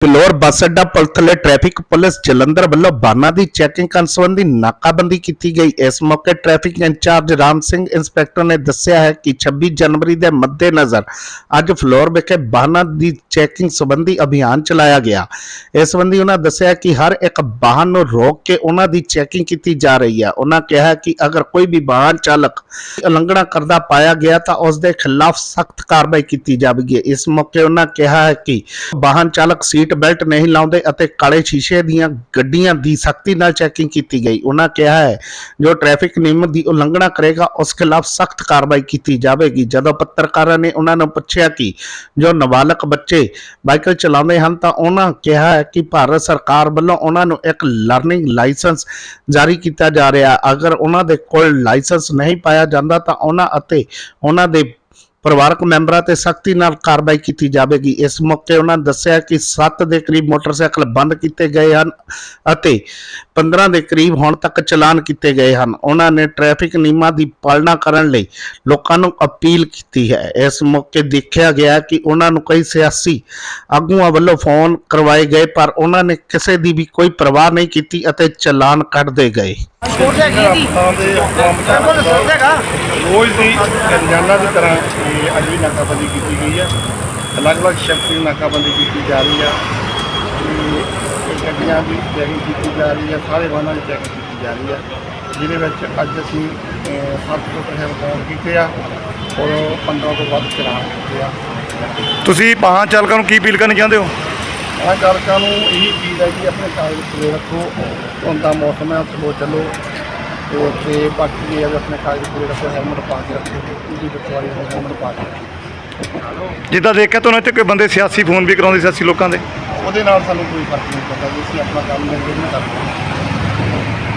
ਫਿਲੌਰ ਬੱਸ ਅੱਡਾ ਪੁਲਥਲੇ traffic police Jalandhar ਵੱਲੋਂ ਵਾਹਨਾਂ ਦੀ ਚੈਕਿੰਗ ਕਰਨ ਸੰਬੰਧੀ ਨਾਕਾਬੰਦੀ ਕੀਤੀ ਗਈ। ਇਸ ਮੌਕੇ traffic incharge Ram Singh inspector ਨੇ ਦੱਸਿਆ ਹੈ ਕਿ 26 ਜਨਵਰੀ ਦੇ ਮੱਦੇਨਜ਼ਰ ਅੱਜ ਫਿਲੌਰ ਵਿਖੇ ਵਾਹਨਾਂ ਦੀ ਚੈਕਿੰਗ ਸੰਬੰਧੀ ਅਭਿਆਨ ਚਲਾਇਆ ਗਿਆ। ਇਸ ਸੰਬੰਧੀ ਉਹਨਾਂ ਦੱਸਿਆ ਕਿ ਹਰ ਇੱਕ ਵਾਹਨ ਨੂੰ ਰੋਕ ਕੇ ਉਹਨਾਂ ਦੀ ਚੈਕਿੰਗ ਕੀਤੀ ਜਾ ਰਹੀ ਹੈ। ਉਹਨਾਂ ਕਿਹਾ ਕਿ ਅਗਰ ਕੋਈ ਵੀ ਵਾਹਨ ਚਾਲਕ ਉਲੰਘਣਾ ਕਰਦਾ ਪਾਇਆ ਗਿਆ ਤਾਂ ਉਸ ਦੇ ਖਿਲਾਫ ਸਖਤ ਕਾਰਵਾਈ ਕੀਤੀ ਜਾਵੇਗੀ। ਇਸ ਮੌਕੇ ਉਹਨਾਂ ਕਿਹਾ ਹੈ ਕਿ ਵਾਹਨ ਚਾਲਕ ਸੀਟ ਬੈਲਟ ਨਹੀਂ ਲਾਉਂਦੇ ਅਤੇ ਕਾਲੇ ਸ਼ੀਸ਼ੇ ਦੀਆਂ ਗੱਡੀਆਂ ਦੀ ਸਖਤੀ ਨਾਲ ਚੈਕਿੰਗ ਕੀਤੀ ਗਈ। ਉਹਨਾਂ ਕਿਹਾ ਹੈ, ਜੋ ਟ੍ਰੈਫਿਕ ਨਿਯਮ ਦੀ ਉਲੰਘਣਾ ਕਰੇਗਾ, ਉਸ ਖਿਲਾਫ ਸਖਤ ਕਾਰਵਾਈ ਕੀਤੀ ਜਾਵੇਗੀ। ਜਦੋਂ ਪੱਤਰਕਾਰਾਂ ਨੇ ਉਹਨਾਂ ਨੂੰ ਪੁੱਛਿਆ ਕਿ ਜੋ ਨਾਬਾਲਗ ਬੱਚੇ ਬਾਈਕਲ ਚਲਾਉਂਦੇ ਹਨ, ਤਾਂ ਉਹਨਾਂ ਕਿਹਾ ਹੈ ਕਿ ਭਾਰਤ ਸਰਕਾਰ ਵੱਲੋਂ ਉਹਨਾਂ ਨੂੰ ਇੱਕ ਲਰਨਿੰਗ ਲਾਇਸੈਂਸ ਜਾਰੀ ਕੀਤਾ ਜਾ ਰਿਹਾ ਅਗਰ ਉਹਨਾਂ ਦੇ ਕੋਲ ਲਾਇਸੈਂਸ ਨਹੀਂ ਪਾਇਆ ਜਾਂਦਾ, ਤਾਂ ਉਹਨਾਂ ਅਤੇ ਉਹਨਾਂ ਦੇ ਪਰਿਵਾਰਕ ਮੈਂਬਰਾਂ ਤੇ ਸਖਤੀ ਨਾਲ ਕਾਰਵਾਈ ਕੀਤੀ ਜਾਵੇਗੀ। ਇਸ ਮੌਕੇ ਉਹਨਾਂ ਦੱਸਿਆ ਕਿ 7 ਦੇ ਕਰੀਬ ਮੋਟਰਸਾਈਕਲ ਬੰਦ ਕੀਤੇ ਗਏ ਹਨ ਅਤੇ 15 ਦੇ ਕਰੀਬ ਹੁਣ ਤੱਕ ਚਲਾਨ ਕੀਤੇ ਗਏ ਹਨ। ਉਹਨਾਂ ਨੇ ਟ੍ਰੈਫਿਕ ਨਿਯਮਾਂ ਦੀ ਪਾਲਣਾ ਕਰਨ ਲਈ ਲੋਕਾਂ ਨੂੰ ਅਪੀਲ ਕੀਤੀ ਹੈ। ਇਸ ਮੌਕੇ ਦੇਖਿਆ ਗਿਆ ਕਿ ਉਹਨਾਂ ਨੂੰ ਕਈ ਸਿਆਸੀ ਆਗੂਆਂ ਵੱਲੋਂ ਫੋਨ ਕਰਵਾਏ ਗਏ, ਪਰ ਉਹਨਾਂ ਨੇ ਕਿਸੇ ਦੀ ਵੀ ਕੋਈ ਪਰਵਾਹ ਨਹੀਂ ਕੀਤੀ ਅਤੇ ਚਲਾਨ ਕੱਢਦੇ ਗਏ। ਦੇ ਰੋਜ਼ ਦੀ ਰੋਜ਼ਾਨਾ ਦੀ ਤਰ੍ਹਾਂ ਇਹ ਅੱਜ ਵੀ ਨਾਕਾਬੰਦੀ ਕੀਤੀ ਗਈ ਹੈ। ਅਲੱਗ-ਅਲੱਗ ਸ਼ਿਫਟ ਦੀ ਨਾਕਾਬੰਦੀ ਕੀਤੀ ਜਾ ਰਹੀ ਹੈ। ਤੇ ਗੱਡੀਆਂ ਦੀ ਚੈਕਿੰਗ ਕੀਤੀ ਜਾ ਰਹੀ ਹੈ। ਸਾਰੇ ਵਾਹਨਾਂ ਦੀ ਚੈਕਿੰਗ ਕੀਤੀ ਜਾ ਰਹੀ ਹੈ। ਜਿਹਦੇ ਵਿੱਚ ਅੱਜ ਅਸੀਂ ਸੱਤ ਤੋਂ ਹੈ ਰਿਕਾਰਡ ਕੀਤੇ ਆ ਔਰ 15 ਤੋਂ ਵੱਧ ਚਲਾਨ ਕੀਤੇ ਆ। ਤੁਸੀਂ ਵਾਹਨ ਚਾਲਕਾਂ ਨੂੰ ਕੀ ਅਪੀਲ ਕਰਨੀ ਚਾਹੁੰਦੇ ਹੋ? ਆ ਚਾਲਕਾਂ ਨੂੰ ਇਹ ਚੀਜ਼ ਹੈ ਕਿ ਆਪਣੇ ਕਾਗਜ਼ ਪੂਰੇ ਰੱਖੋ ਹੁਣ ਦਾ ਮੌਸਮ ਹੈ ਸਲੋ ਚੱਲੋ। ਤੇ ਤੇ ਬਾਕੀ ਇਹ ਹੈ ਵੀ ਆਪਣੇ ਕਾਗਜ਼ ਪੂਰੇ ਰੱਖੋ ਹੈਲਮਟ ਪਾ ਕੇ ਰੱਖੋ ਇਹਦੀ ਬਚਵਾਰੀ ਨੂੰ ਹੈਲਮਟ ਪਾ ਕੇ ਰੱਖੋ। ਜਿੱਦਾਂ ਦੇਖਿਆ ਤੁਹਾਨੂੰ ਇੱਥੇ ਕੋਈ ਬੰਦੇ ਸਿਆਸੀ ਫੋਨ ਵੀ ਕਰਾਉਂਦੇ ਸਿਆਸੀ ਲੋਕਾਂ ਦੇ ਉਹਦੇ ਨਾਲ ਸਾਨੂੰ ਕੋਈ ਫ਼ਰਕ ਨਹੀਂ ਪੈਂਦਾ ਜੀ ਅਸੀਂ ਆਪਣਾ ਕੰਮ ਨਿਰਵਿਘਨ ਕਰਦੇ ਹਾਂ